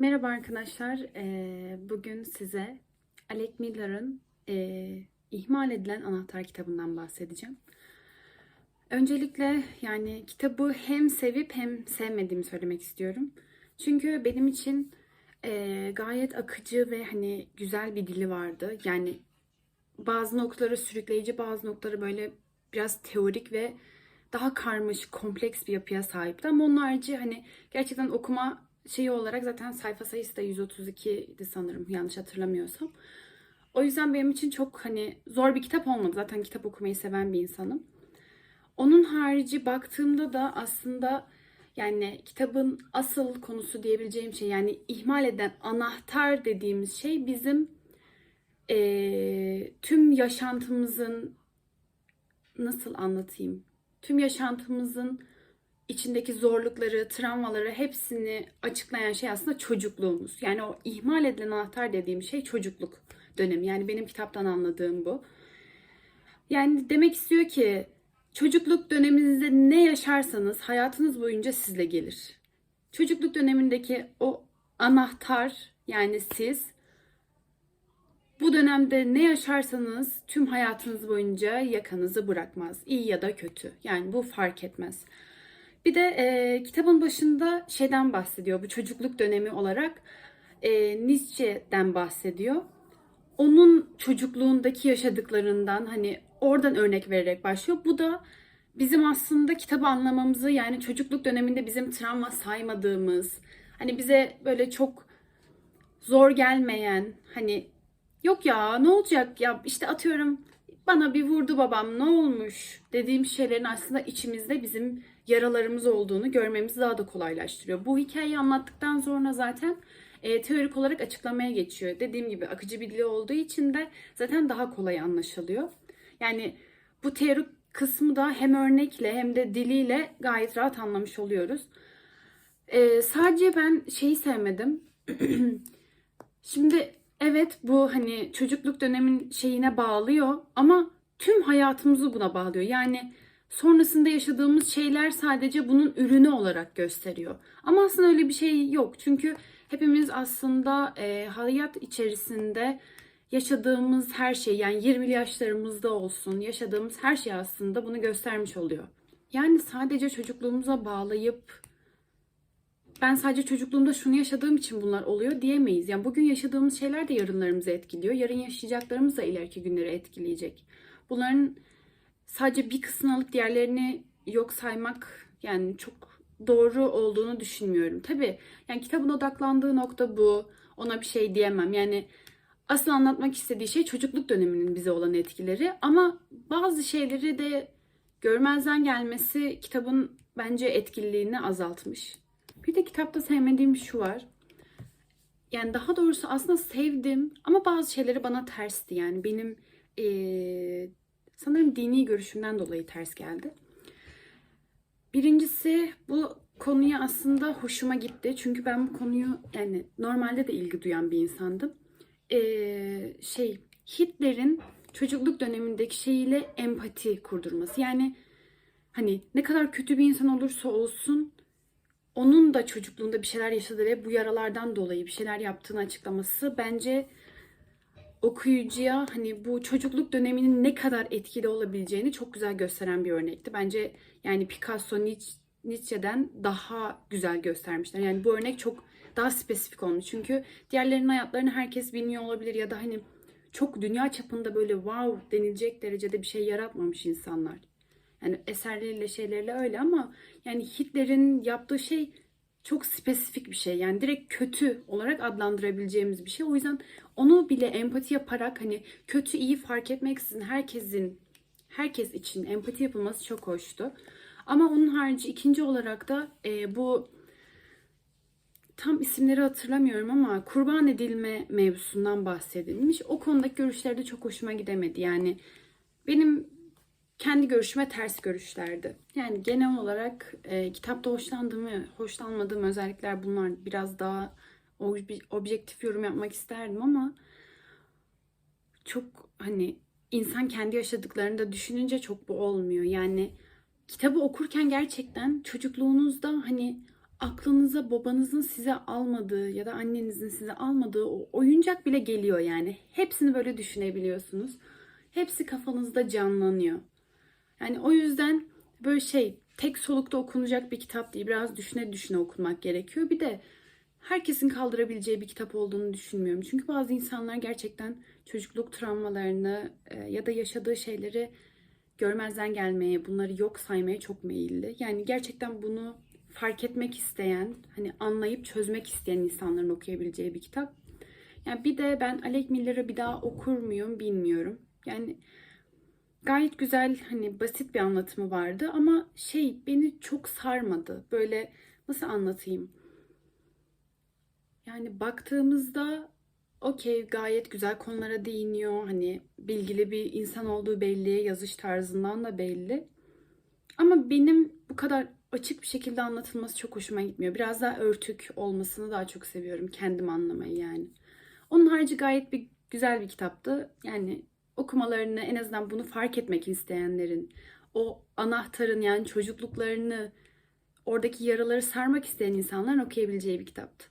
Merhaba arkadaşlar. Ee, Bugün size Alec Miller'ın ee, İhmal Edilen Anahtar kitabından bahsedeceğim. Öncelikle yani kitabı hem sevip hem sevmediğimi söylemek istiyorum. Çünkü benim için ee, gayet akıcı ve hani güzel bir dili vardı. Yani bazı noktaları sürükleyici, bazı noktaları böyle biraz teorik ve daha karmaşık, kompleks bir yapıya sahipti. Ama onun harici hani gerçekten okuma şeyi olarak zaten sayfa sayısı da 132 idi sanırım yanlış hatırlamıyorsam. O yüzden benim için çok hani zor bir kitap olmadı. Zaten kitap okumayı seven bir insanım. Onun harici baktığımda da aslında yani kitabın asıl konusu diyebileceğim şey yani ihmal eden anahtar dediğimiz şey bizim eee, tüm yaşantımızın nasıl anlatayım? Tüm yaşantımızın içindeki zorlukları, travmaları hepsini açıklayan şey aslında çocukluğumuz. Yani o ihmal edilen anahtar dediğim şey çocukluk dönemi. Yani benim kitaptan anladığım bu. Yani demek istiyor ki çocukluk döneminizde ne yaşarsanız hayatınız boyunca sizle gelir. Çocukluk dönemindeki o anahtar yani siz bu dönemde ne yaşarsanız tüm hayatınız boyunca yakanızı bırakmaz. İyi ya da kötü. Yani bu fark etmez. Bir de e, kitabın başında şeyden bahsediyor. Bu çocukluk dönemi olarak e, Nietzsche'den bahsediyor. Onun çocukluğundaki yaşadıklarından hani oradan örnek vererek başlıyor. Bu da bizim aslında kitabı anlamamızı yani çocukluk döneminde bizim travma saymadığımız hani bize böyle çok zor gelmeyen hani yok ya ne olacak ya işte atıyorum bana bir vurdu babam ne olmuş dediğim şeylerin aslında içimizde bizim yaralarımız olduğunu görmemizi daha da kolaylaştırıyor. Bu hikayeyi anlattıktan sonra zaten e, teorik olarak açıklamaya geçiyor. Dediğim gibi akıcı bir dili olduğu için de zaten daha kolay anlaşılıyor. Yani bu teorik kısmı da hem örnekle hem de diliyle gayet rahat anlamış oluyoruz. E, sadece ben şeyi sevmedim. Şimdi evet bu hani çocukluk dönemin şeyine bağlıyor ama tüm hayatımızı buna bağlıyor. Yani sonrasında yaşadığımız şeyler sadece bunun ürünü olarak gösteriyor. Ama aslında öyle bir şey yok. Çünkü hepimiz aslında e, hayat içerisinde yaşadığımız her şey yani 20'li yaşlarımızda olsun yaşadığımız her şey aslında bunu göstermiş oluyor. Yani sadece çocukluğumuza bağlayıp ben sadece çocukluğumda şunu yaşadığım için bunlar oluyor diyemeyiz. Yani bugün yaşadığımız şeyler de yarınlarımızı etkiliyor. Yarın yaşayacaklarımız da ileriki günleri etkileyecek. Bunların sadece bir kısmını alıp diğerlerini yok saymak yani çok doğru olduğunu düşünmüyorum. Tabii yani kitabın odaklandığı nokta bu. Ona bir şey diyemem. Yani asıl anlatmak istediği şey çocukluk döneminin bize olan etkileri ama bazı şeyleri de görmezden gelmesi kitabın bence etkililiğini azaltmış. Bir de kitapta sevmediğim şu var. Yani daha doğrusu aslında sevdim ama bazı şeyleri bana tersti. Yani benim eee, sanırım dini görüşümden dolayı ters geldi. Birincisi bu konuya aslında hoşuma gitti. Çünkü ben bu konuyu yani normalde de ilgi duyan bir insandım. Eee, şey Hitler'in çocukluk dönemindeki şeyiyle empati kurdurması. Yani hani ne kadar kötü bir insan olursa olsun onun da çocukluğunda bir şeyler yaşadı ve bu yaralardan dolayı bir şeyler yaptığını açıklaması bence okuyucuya hani bu çocukluk döneminin ne kadar etkili olabileceğini çok güzel gösteren bir örnekti. Bence yani Picasso, Nietzsche- Nietzsche'den daha güzel göstermişler. Yani bu örnek çok daha spesifik olmuş. Çünkü diğerlerinin hayatlarını herkes bilmiyor olabilir ya da hani çok dünya çapında böyle wow denilecek derecede bir şey yaratmamış insanlar. Yani eserleriyle şeylerle öyle ama yani Hitler'in yaptığı şey çok spesifik bir şey. Yani direkt kötü olarak adlandırabileceğimiz bir şey. O yüzden onu bile empati yaparak hani kötü iyi fark etmeksizin herkesin herkes için empati yapılması çok hoştu. Ama onun harici ikinci olarak da e, bu tam isimleri hatırlamıyorum ama kurban edilme mevzusundan bahsedilmiş. O konudaki görüşleri de çok hoşuma gidemedi. Yani benim kendi görüşüme ters görüşlerdi. Yani genel olarak e, kitapta hoşlandığım ve hoşlanmadığım özellikler bunlar. Biraz daha ob- objektif yorum yapmak isterdim ama çok hani insan kendi yaşadıklarını da düşününce çok bu olmuyor. Yani kitabı okurken gerçekten çocukluğunuzda hani aklınıza babanızın size almadığı ya da annenizin size almadığı o oyuncak bile geliyor yani. Hepsini böyle düşünebiliyorsunuz. Hepsi kafanızda canlanıyor. Yani o yüzden böyle şey tek solukta okunacak bir kitap değil. Biraz düşüne düşüne okumak gerekiyor. Bir de herkesin kaldırabileceği bir kitap olduğunu düşünmüyorum. Çünkü bazı insanlar gerçekten çocukluk travmalarını e, ya da yaşadığı şeyleri görmezden gelmeye, bunları yok saymaya çok meyilli. Yani gerçekten bunu fark etmek isteyen, hani anlayıp çözmek isteyen insanların okuyabileceği bir kitap. Yani bir de ben Alec Miller'ı bir daha okur muyum bilmiyorum. Yani gayet güzel hani basit bir anlatımı vardı ama şey beni çok sarmadı. Böyle nasıl anlatayım? Yani baktığımızda okey gayet güzel konulara değiniyor. Hani bilgili bir insan olduğu belli, yazış tarzından da belli. Ama benim bu kadar açık bir şekilde anlatılması çok hoşuma gitmiyor. Biraz daha örtük olmasını daha çok seviyorum. Kendim anlamayı yani. Onun harici gayet bir güzel bir kitaptı. Yani okumalarını en azından bunu fark etmek isteyenlerin, o anahtarın yani çocukluklarını, oradaki yaraları sarmak isteyen insanların okuyabileceği bir kitaptı.